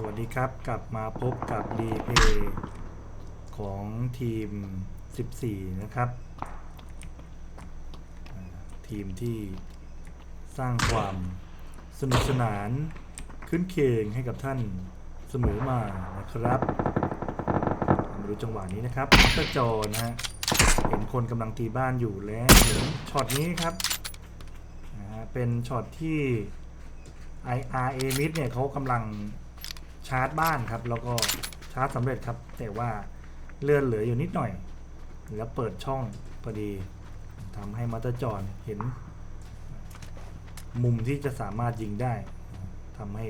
สวัสดีครับกลับมาพบกับรีเพย์ของทีม 14 นะครับ ทีมที่สร้างความสนุกสนานขึ้นเคงให้กับท่านเสมอมานะครับมาดูจังหวะนี้นะครับตะจอนะฮะเห็นคนกำลังตีบ้านอยู่แล้วเห็นช็อตนี้ครับนะฮะเป็นช็อตที่ IRA Mid เนี่ยเขากำลัง ชาร์จบ้านครับ แล้วก็ชาร์จสำเร็จครับ แต่ว่าเลื่อนเหลืออยู่นิดหน่อย แล้วเปิดช่องพอดีทำให้มัตเตอร์จอนเห็น มุมที่จะสามารถยิงได้ทำให้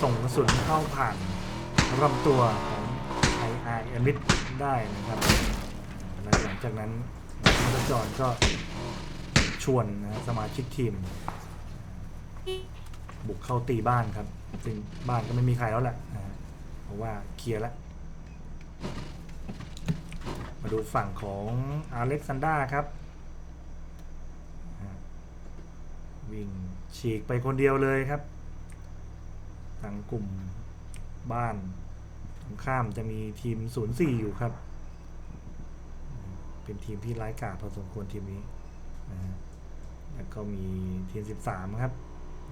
ส่งกระสุนเข้าผ่านลำตัวของ IRA Mid ได้นะครับและหลังจากนั้นมัตเตอร์จอนก็ชวนนะฮะสมาชิกทีม บุกเข้าตีบ้านครับ ซึ่งบ้านก็ไม่มีใครแล้วแหละเพราะว่าเคลียร์แล้ว มาดูฝั่งของอเล็กซานดาครับ วิ่งฉีกไปคนเดียวเลยครับทางกลุ่มบ้านตรงข้ามจะมีทีม 04 อยู่ครับ เป็นทีมที่ร้ายกาจพอสมควรทีมนี้นะแล้วก็มีทีม 13 ครับ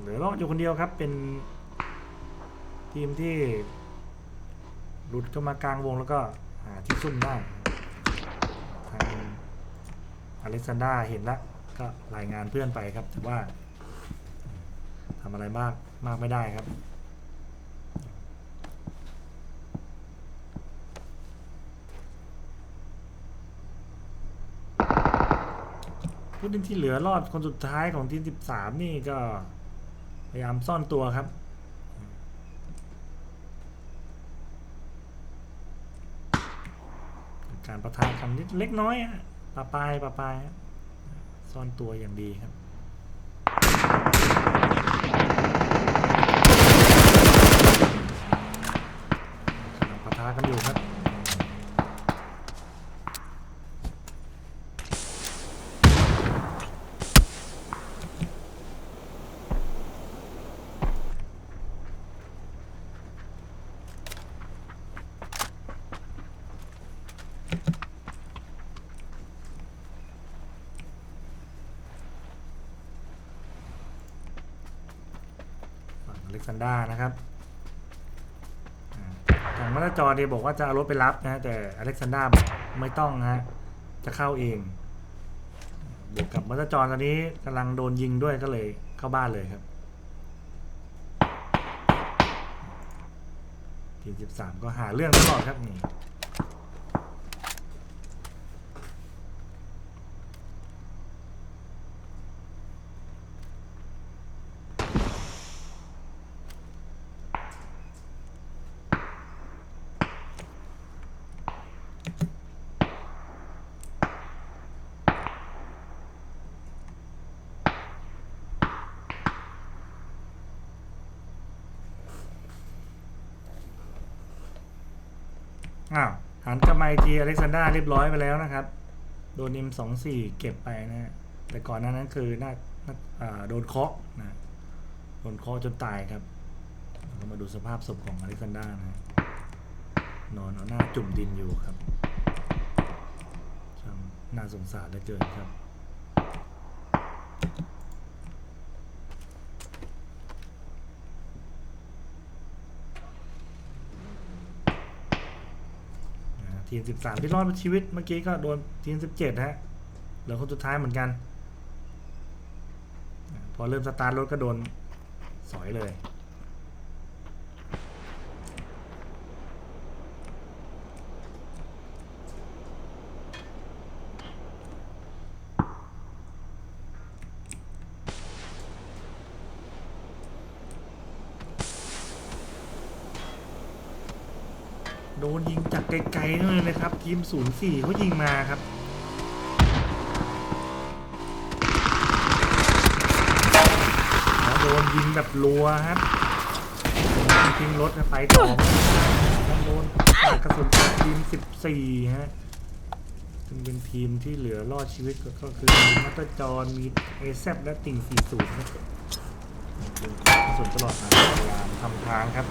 เหลือรอดอยู่คนเดียวครับ เป็นทีมที่หลุดเข้ามากลางวงแล้วก็หาที่ซุ่มได้ทางอเล็กซานดาเห็นแล้วก็รายงานเพื่อนไปครับแต่ว่าทำอะไรมากมากไม่ได้ครับผู้เล่นที่เหลือรอดคนสุดท้ายของทีม 13 นี่ก็ พยายามซ่อนตัวครับ การประทะกันนิดเล็กน้อยอะปะปายปะปายซ่อนตัวอย่างดีครับกำลังปะทะกันอยู่ครับ เล็กซานดานะครับทางมาตาจอเนี่ยบอกว่าจะเอารถไปรับนะแต่อเล็กซานด้าบอกไม่ต้องนะฮะจะเข้าเองบวกกับมาตาจอตอนนี้กำลังโดนยิงด้วยก็เลยเข้าบ้านเลยครับทีม13ก็หาเรื่องตลอดครับนี่ อ้าวหันกลับมาอีกทีอเล็กซานดราเรียบร้อยไปแล้วนะครับ โดนนิมสองสี่เก็บไปนะ แต่ก่อนหน้านั้นคือน่านาาโดนเคาะนะโดนเคาะจนตายครับเรามาดูสภาพศพของอเล็กซานดรานะฮะนอนเอาหน้าจุ่มดินอยู่ครับช่างน่าสงสารเหลือเกินครับ นะฮะทีม13ที่รอดชีวิตเมื่อกี้ก็โดนทีม17ฮะเหลือคนสุดท้ายเหมือนกัน พอเริ่มสตาร์ทรถก็โดนสอยเลย ดนยิงจากไกลๆนั่นเลยครับ ทีม 04เขายิงมาครับโดนยิงแบบรัวครับทิ้งรถนะไปต่อแล้วโดนกระสุนจากทีม 14 ฮะซึ่งเป็นทีมที่เหลือรอดชีวิตก็คือมีมัตตอร์จอนมีเอซและติ่ง40ครับกระสุนตลอดหาเวลาทำทางครับ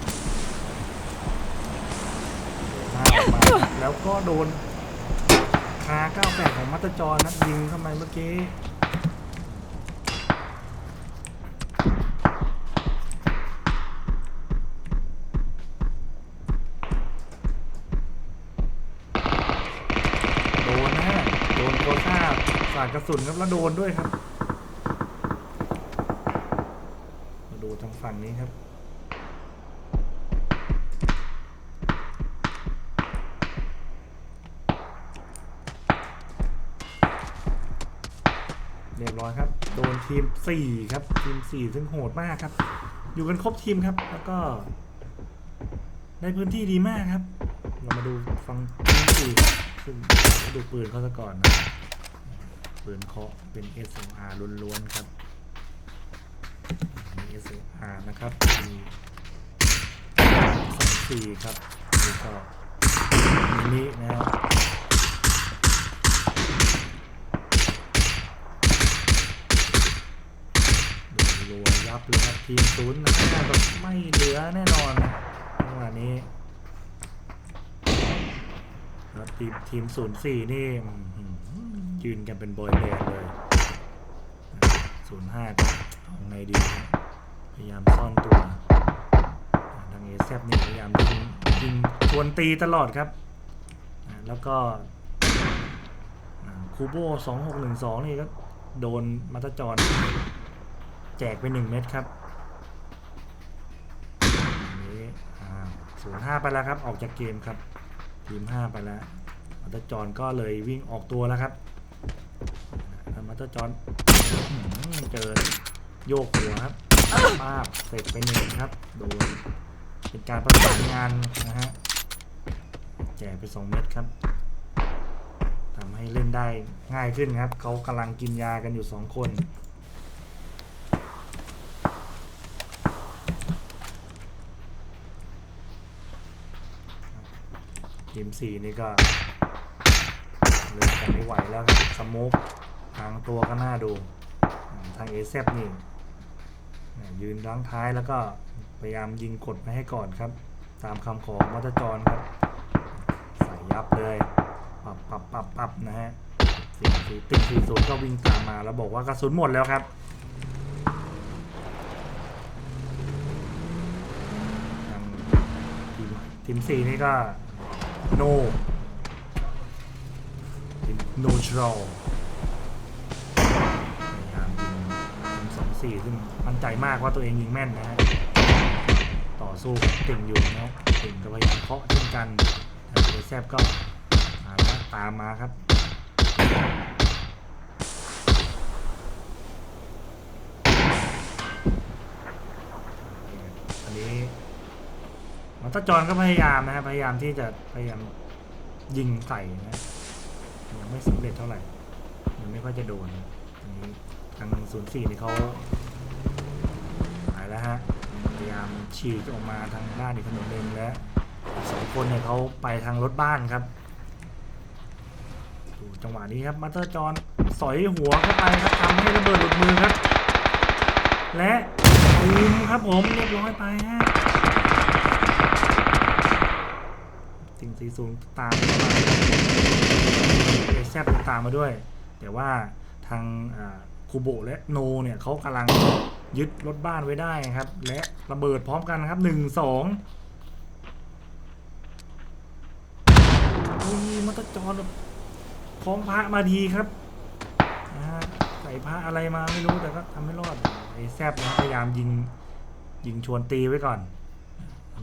เดินหน้าออกมาแล้วก็โดนคา98 ของมัตตอร์จอนัดยิงเข้ามาเมื่อกี้โดนนะฮะโดนโคซ่าสาดกระสุนครับแล้วโดนด้วยครับ มาดูทางฝั่งนี้ครับ เรียบร้อยครับ โดนทีม 4 ครับ ทีม 4 ซึ่งโหดมากครับ อยู่กันครบทีมครับ แล้วก็ในพื้นที่ดีมากครับ เรามาดูฟังทีมสี่ซึ่งดูปืนเขาซะก่อนนะปืนเคาะเป็น SLR ล้วนๆครับมี SLR นะครับมีสองสี่ครับนี่ก็มินินะครับดูรัว ยับเลยครับทีมศูนย์นะครับแบบไม่เหลือแน่นอนนะจังหวะนี้แล้วทีมทีมศูนย์สี่นี่ยืนกันเป็นบอยแบนด์เลยศูนย์ห้าก็เอาไงดี พยายามซ่อนตัวอ่าทางเอซนี่พยายามยิงยิงทวนตีตลอดครับ แล้วก็คูโบสองหกหนึ่งสองนี่ก็โดนมัตจร แจกไปหนึ่งเม็ดครับนี้ศูนย์ห้าไปแล้วครับ ออกจากเกมครับ ทีมห้าไปแล้วมัตเตอร์จอนก็เลยวิ่งออกตัวแล้วครับมัตเตอร์จอนเจอโยกหัวครับป้าบเสร็จไปหนึ่งครับ โดนเป็นการประสานงานนะฮะ แจกไปสองเม็ดครับทำให้เล่นได้ง่ายขึ้นครับ เขากำลังกินยากันอยู่สองคน ทีมสี่นี่ก็เล่นกันไม่ไหวแล้วครับสโมกทางตัวก็น่าดู ทางเอเซนี่เนี่ยืนล้างท้ายแล้วก็พยายามยิงกดไม่ให้ก่อนครับ ตามคำของวัตจรครับ ใส่ยับเลยปับปับปับปับนะฮะสี่สี่ติดสี่ศูนย์ก็วิ่งตามมาแล้วบอกว่ากระสุนหมดแล้วครับทีมทีมสี่นี่ก็ no ทีม no draw พยายามยิงสองสี่ซึ่งมั่นใจมากว่าตัวเองยิงแม่นนะฮะต่อสู้กับติ่งอยู่นะติ่งก็พยายามเคาะเช่นกันแต่เอแซบก็มาแล้วตามมาครับอันนี้ มัตตจรก็พยายามนะพยายามที่จะพยายามยิงใส่นะยังไม่สำเร็จเท่าไหร่ยังไม่ค่อยจะโดนอันนี้ทางศูนย์สี่นี่เขาหายแล้วฮะพยายามฉีกออกมาทางด้านอีกถนนหนึ่งและสองคนเนี่ยเขาไปทางรถบ้านครับดูจังหวะนี้ครับมัตเตอร์จอนสอยหัวเข้าไปครับทำให้ระเบิดหลุดมือครับ และตูมครับผมเรียบร้อยไปฮะ สิ่งสีสูงตามเข้ามาเอแซบตามมาด้วย แต่ว่าทางคูโบะและโนเนี่ยเขากำลังยึดรถบ้านไว้ได้ครับ และระเบิดพร้อมกันนะครับหนึ่งสองอุ้ยมัตจรแบบคล้องพระมาดีครับนะฮะใส่พระอะไรมาไม่รู้แต่ก็ทำไม่รอดไอ้แซบนะพยายามยิงยิงชวนตีไว้ก่อน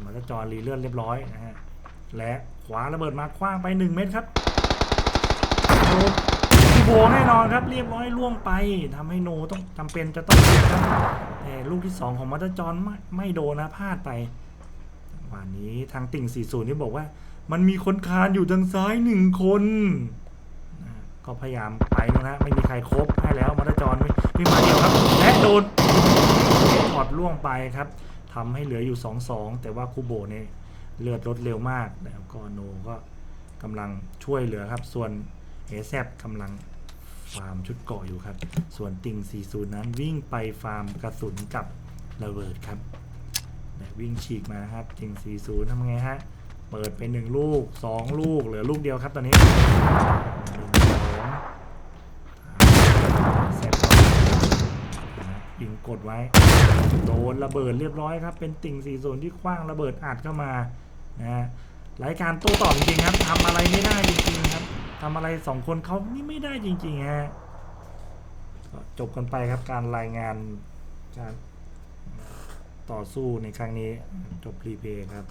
มัตจรรีเลื่อนเรียบร้อยนะฮะ และขวาระเบิดมาคว้างไปหนึ่งเมตรครับโดนโบแน่นอนครับเรียบร้อยล่วงไปทำให้โนต้องจำเป็นจะต้องเสียครับแต่ลูกที่สองของมัตจรไม่ไม่โดนนะพลาดไปวันนี้ทางติ่ง 40 นี่บอกว่า มันมีคนคานอยู่ทางซ้ายหนึ่งคนก็พยายามไปนะฮะไม่มีใครครบให้แล้วมัตจรไม่ไม่มาเดียวครับและโดนถอดล่วงไปครับทำให้เหลืออยู่ 2-2 แต่ว่าคูโบเนี่ย เลือดลดเร็วมากแล้วก็โนก็กำลังช่วยเหลือครับ ส่วนเอแซกำลังฟาร์มชุดเกาะอยู่ครับ ส่วนติ่ง40 นั้นวิ่งไปฟาร์มกระสุนกับระเบิดครับวิ่งฉีกมาครับติง40ทำไงฮะ เปิดไปหนึ่งลูกสองลูกเหลือลูกเดียวครับตอนนี้หนึ่งสองเสร็จแล้วนะยิงกดไว้ โดนระเบิดเรียบร้อยครับ เป็นติ่งสี่ส่วนที่คว้างระเบิดอัดเข้ามา นะฮะรายการโต้ตอบจริงๆครับทำอะไรไม่ได้จริงๆครับทำอะไรสองคนเขานี่ไม่ได้จริงๆฮะก็จบกันไปครับการรายงานการต่อสู้ในครั้งนี้จบรีเพย์ครับ